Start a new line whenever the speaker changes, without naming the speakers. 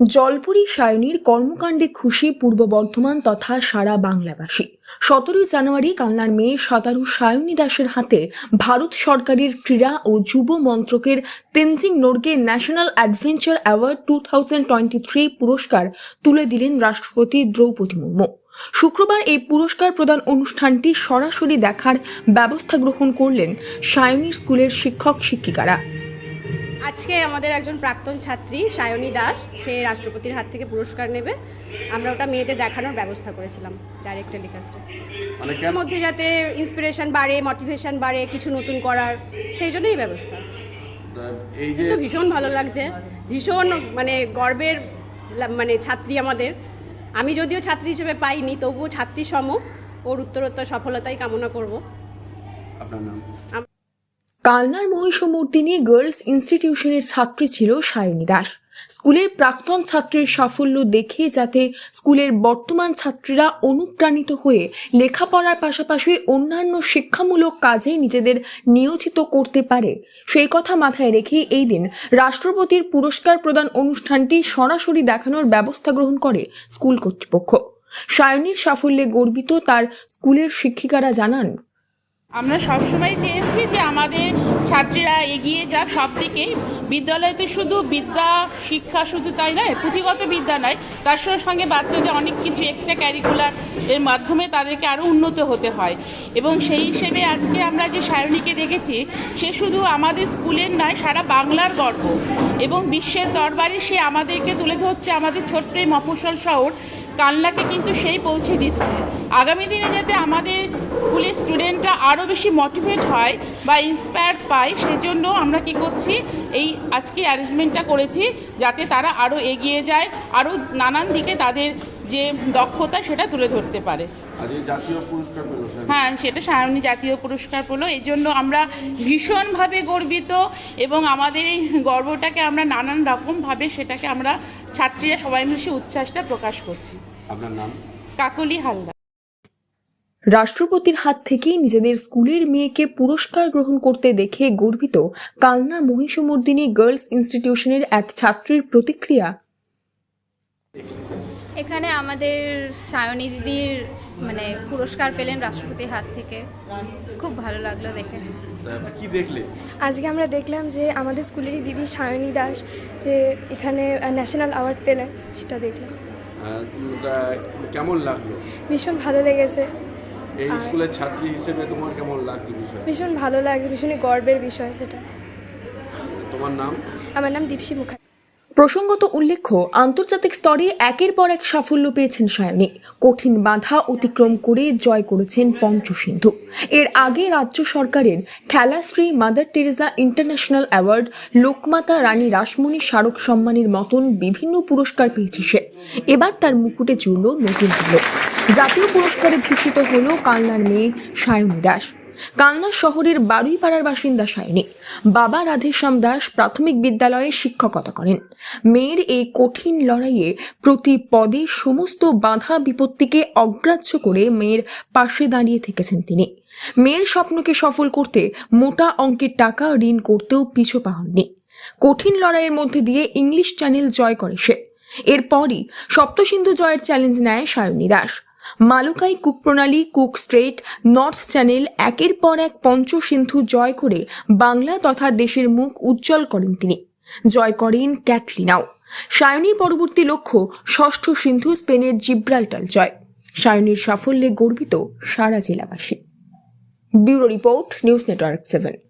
জলপুরি সায়নীর কর্মকাণ্ডে খুশি পূর্ব বর্ধমান তথা সারা বাংলাবাসী। সতেরোই জানুয়ারি কালনার মেয়ে সাতারু সায়নী দাসের হাতে ভারত সরকারের ক্রীড়া ও যুব মন্ত্রকের Tenzing Norgay national adventure award two thousand twenty three পুরস্কার তুলে দিলেন রাষ্ট্রপতি দ্রৌপদী মুর্মু। শুক্রবার এই পুরস্কার প্রদান অনুষ্ঠানটি সরাসরি দেখার ব্যবস্থা গ্রহণ করলেন সায়নী স্কুলের শিক্ষক শিক্ষিকারা
আজকে আমাদের একজন প্রাক্তন ছাত্রী সায়নী দাস সে রাষ্ট্রপতির হাত থেকে পুরস্কার নেবে। আমরা ওটা মেয়েদের দেখানোর ব্যবস্থা করেছিলাম ডাইরেক্ট টেলিকাস্টে
মানে
মধ্যে যাতে ইন্সপিরেশন বাড়ে মোটিভেশন বাড়ে কিছু নতুন করার সেই জন্যই ব্যবস্থা।
এই
তো ভীষণ ভালো লাগছে। ভীষণ মানে গর্বের মানে ছাত্রী আমাদের। আমি যদিও ছাত্রী হিসেবে পাইনি তবুও ছাত্রী সম। ওর উত্তরোত্তর সফলতাই কামনা করব।
আপনার নাম?
কালনার মহিষমর্দিনী গার্লস ইনস্টিটিউশনের ছাত্রী ছিল সায়নী দাস। স্কুলের প্রাক্তন ছাত্রীর সাফল্য দেখে যাতে স্কুলের বর্তমান ছাত্রীরা অনুপ্রাণিত হয়ে লেখাপড়ার পাশাপাশি অন্যান্য শিক্ষামূলক কাজে নিজেদের নিয়োজিত করতে পারে, সেই কথা মাথায় রেখে এই দিন রাষ্ট্রপতির পুরস্কার প্রদান অনুষ্ঠানটি সরাসরি দেখানোর ব্যবস্থা গ্রহণ করে স্কুল কর্তৃপক্ষ। সায়নীর সাফল্যে গর্বিত তার স্কুলের শিক্ষিকারা জানান
আমরা সবসময় চেয়েছি যে আমাদের ছাত্রীরা এগিয়ে যাক সব দিকেই বিদ্যালয়তে শুধু বিদ্যা, শিক্ষা শুধু তাই নয়, পুঁথিগত বিদ্যা নয়। তার সঙ্গে বাচ্চাদের অনেক কিছু এক্সট্রা ক্যারিকুলার এর মাধ্যমে তাদেরকে আরও উন্নত হতে হয়। এবং সেই হিসেবে আজকে আমরা যে সায়নীকে দেখেছি, সে শুধু আমাদের স্কুলের নয়, সারা বাংলার গর্ব। এবং বিশ্বের দরবারে সে আমাদেরকে তুলে ধরছে আমাদের ছোট্ট এই মফস্বল শহর। কালনাকে কিন্তু সেই পৌঁছে দিচ্ছে। আগামী দিনে যাতে আমাদের স্কুলের স্টুডেন্টরা আরও বেশি মোটিভেট হয় বা ইন্সপায়ার্ড পায় সেই জন্য আমরা কি করছি, এই আজকে অ্যারেঞ্জমেন্টটা করেছি, যাতে তারা আরও এগিয়ে যায়, আরও নানান দিকে তাদের যে দক্ষতা সেটা তুলে ধরতে পারে।
আজ এই জাতীয় পুরস্কার পেল স্যার।
হ্যাঁ সেটা সায়নী জাতীয় পুরস্কার পেল। এই জন্য আমরা ভীষণভাবে গর্বিত এবং আমাদের এই গর্বটাকে আমরা নানান রকমভাবে সেটাকে আমরা ছাত্রীরা সবাই মিলে উচ্ছ্বাসটা প্রকাশ করছি।
আপনার নাম?
কাকলি হালদার।
রাষ্ট্রপতির হাত থেকে নিজেদের স্কুলের মেয়েকে পুরস্কার গ্রহণ করতে দেখে গর্বিত কালনা মহিষমর্দিনী গার্লস ইনস্টিটিউশনের এক ছাত্রীর প্রতিক্রিয়া।
এখানে আমাদের সায়নী দিদির মানে পুরস্কার পেলেন রাষ্ট্রপতির হাত থেকে। খুব ভালো লাগল দেখে।
তা কি দেখলে?
আজকে আমরা দেখলাম যে আমাদের স্কুলেরই দিদি সায়নী দাস যে এখানে ন্যাশনাল অ্যাওয়ার্ড পেলেন সেটা দেখলাম।
তা কেমন লাগল?
ভীষণ ভালো লেগেছে।
এই স্কুলের ছাত্রী হিসেবে তোমার কেমন লাগছে বিষয়
ভীষণ ভালো লাগছে ভীষণই গর্বের বিষয় সেটা।
তোমার নাম?
আমার নাম দীপসী মুখার্জি।
প্রসঙ্গত উল্লেখ্য, আন্তর্জাতিক স্তরে একের পর এক সাফল্য পেয়েছেন সায়নী। কঠিন বাধা অতিক্রম করে জয় করেছেন পঞ্চসিন্ধু এর আগে রাজ্য সরকারের Khelashree Mother Teresa international award, Lokmata Rani Rashmoni স্মারক সম্মানের মতন বিভিন্ন পুরস্কার পেয়েছে সে। এবার তার মুকুটে জুড়ল নতুন হল জাতীয় পুরস্কারে ভূষিত হল কালনার মেয়ে সায়নী দাস। কালনা শহরের বারুইপাড়ার বাসিন্দা সায়নী। বাবা রাধেশ্যাম দাস প্রাথমিক বিদ্যালয়ে শিক্ষকতা করেন। মেয়ের এই কঠিন লড়াইয়ে প্রতি পদে সমস্ত বাধা বিপত্তিকে অগ্রাহ্য করে মেয়ের পাশে দাঁড়িয়ে থেকেছেন তিনি। মেয়ের স্বপ্নকে সফল করতে মোটা অঙ্কের টাকা ঋণ করতেও পিছু পাহননি কঠিন লড়াইয়ের মধ্যে দিয়ে ইংলিশ চ্যানেল জয় করে সে। এরপরই সপ্তসিন্ধু জয়ের চ্যালেঞ্জ নেয় সায়নী দাস। মালুকাই কুক প্রণালী কুক স্ট্রেট নর্থ চ্যানেল একের পর এক পঞ্চসিন্ধু জয় করে বাংলা তথা দেশের মুখ উজ্জ্বল করেন তিনি। জয় করেন ক্যাটরিনাও। সায়নীর পরবর্তী লক্ষ্য ষষ্ঠ সিন্ধু স্পেনের জিব্রাল্টার জয়। সায়নীর সাফল্যে গর্বিত সারা জেলাবাসী। Bureau report, news network seven.